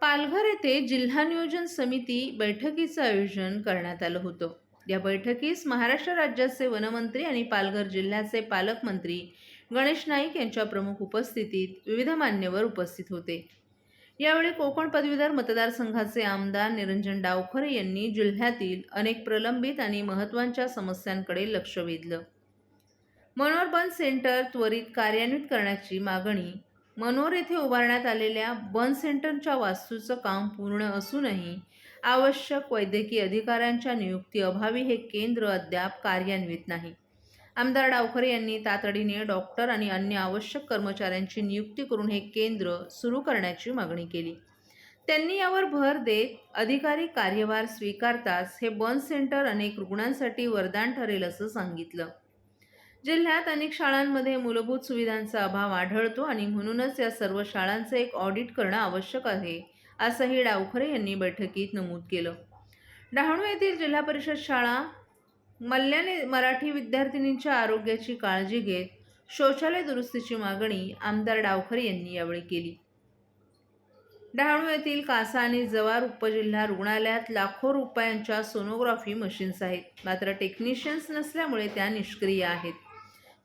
पालघर येथे जिल्हा नियोजन समिती बैठकीचं आयोजन करण्यात आलं होतं. या बैठकीस महाराष्ट्र राज्याचे वनमंत्री आणि पालघर जिल्ह्याचे पालकमंत्री गणेश नाईक यांच्या प्रमुख उपस्थितीत विविध मान्यवर उपस्थित होते. यावेळी कोकण पदवीधर मतदारसंघाचे आमदार निरंजन डावखरे यांनी जिल्ह्यातील अनेक प्रलंबित आणि महत्त्वाच्या समस्यांकडे लक्ष वेधलं. मनोरबन सेंटर त्वरित कार्यान्वित करण्याची मागणी मनोर येथे उभारण्यात आलेल्या बंद सेंटरच्या वास्तूचं काम पूर्ण असूनही आवश्यक वैद्यकीय अधिकाऱ्यांच्या नियुक्ती अभावी हे केंद्र अद्याप कार्यान्वित नाही. आमदार डावखरे यांनी तातडीने डॉक्टर आणि अन्य आवश्यक कर्मचाऱ्यांची नियुक्ती करून हे केंद्र सुरू करण्याची मागणी केली. त्यांनी यावर भर देत अधिकारी कार्यभार स्वीकारताच हे बंद सेंटर अनेक रुग्णांसाठी वरदान ठरेल असं सांगितलं. जिल्ह्यात अनेक शाळांमध्ये मूलभूत सुविधांचा अभाव आढळतो आणि म्हणूनच या सर्व शाळांचे एक ऑडिट करणं आवश्यक आहे असंही डावखरे यांनी बैठकीत नमूद केलं. डहाणू येथील जिल्हा परिषद शाळा मल्ल्याने मराठी विद्यार्थिनींच्या आरोग्याची काळजी घेत शौचालय दुरुस्तीची मागणी आमदार डावखरे यांनी यावेळी केली. डहाणू येथील कासा आणि जवार उपजिल्हा रुग्णालयात लाखो रुपयांच्या सोनोग्राफी मशीन्स आहेत. मात्र टेक्निशियन्स नसल्यामुळे त्या निष्क्रिय आहेत.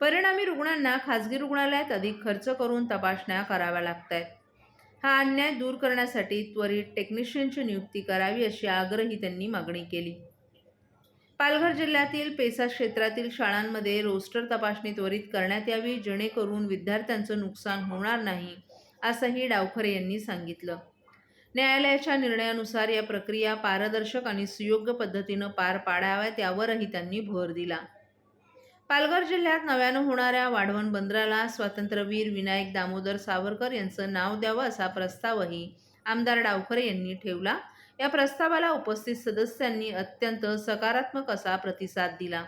परिणामी रुग्णांना खाजगी रुग्णालयात अधिक खर्च करून तपासण्या कराव्या लागत आहेत हा अन्याय दूर करण्यासाठी त्वरित टेक्निशियनची नियुक्ती करावी अशी आग्रही त्यांनी मागणी केली. पालघर जिल्ह्यातील पेसा क्षेत्रातील शाळांमध्ये रोस्टर तपासणी त्वरित करण्यात यावी जेणेकरून विद्यार्थ्यांचं नुकसान होणार नाही असंही डावखरे यांनी सांगितलं. न्यायालयाच्या निर्णयानुसार या प्रक्रिया पारदर्शक आणि सुयोग्य पद्धतीनं पार पाडाव्यात यावरही त्यांनी भर दिला. पालघर जिल्ह्यात नव्यानं होणाऱ्या वाढवण बंदराला स्वातंत्र्यवीर विनायक दामोदर सावरकर यांचं नाव द्यावं असा प्रस्तावही आमदार डावखरे यांनी ठेवला. या प्रस्तावाला उपस्थित सदस्यांनी अत्यंत सकारात्मक असा प्रतिसाद दिला.